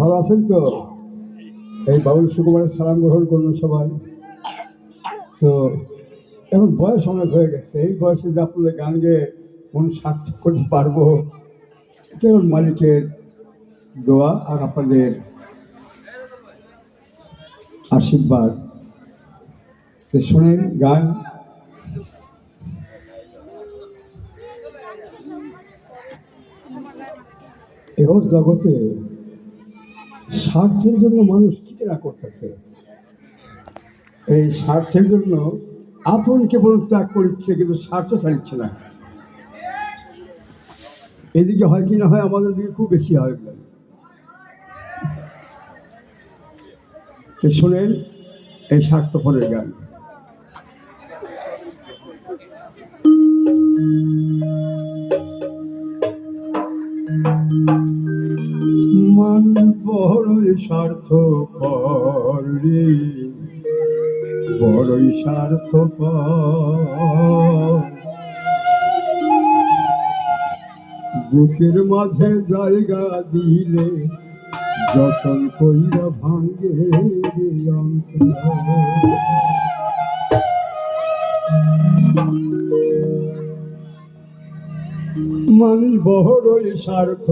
ভালো আছেন তো? এই বাবুল সুকুমারের সালাম গ্রহণ করুন সবাই। তো, এখন বয়স অনেক হয়ে গেছে। এই বয়সে যে আপনাদের গান গেয়ে কোন সার্থক করতে পারব যেমন মালিকের দোয়া আর আপনাদের আশীর্বাদ। শোনেন গান। এও জগতে স্বার্থের জন্য মানুষ কি না করতেছে? এই স্বার্থের জন্য আপন কেবল ত্যাগ করছে কিন্তু স্বার্থ ছাড়িচ্ছে না। এদিকে হয় কি না হয়, আমাদের দিকে খুব বেশি হয়। শোনেন, এই স্বার্থপরের গান। মান বড়ই স্বার্থ রে বড়ই স্বার্থ বুকের মাঝে জায়গা দিলে যতন কইরা ভাঙ্গে অন্তর। মানুষ বড়ই স্বার্থ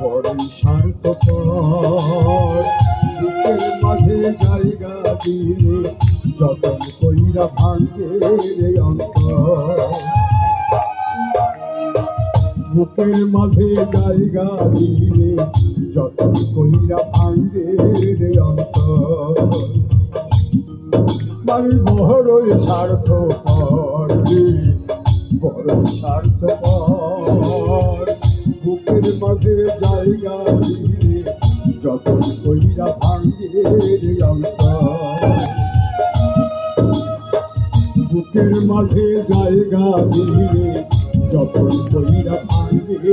বড়ই স্বার্থ মাঝে জায়গা দিলে যতন কইরা ভাঙ্গে রে অন্তর। বুকের মাঝে জায়গা দিলে যতন কইরা ভাঙ্গে রে অন্তর। মানুষ বড়ই স্বার্থ করে বড় স্বার্থ বুকের মাঝে জায়গা দিয়ে যত কইরা ভাঙ্গে রে অন্তর। বুকের মাঝে জায়গা দিয়ে যত কইরা ভাঙ্গে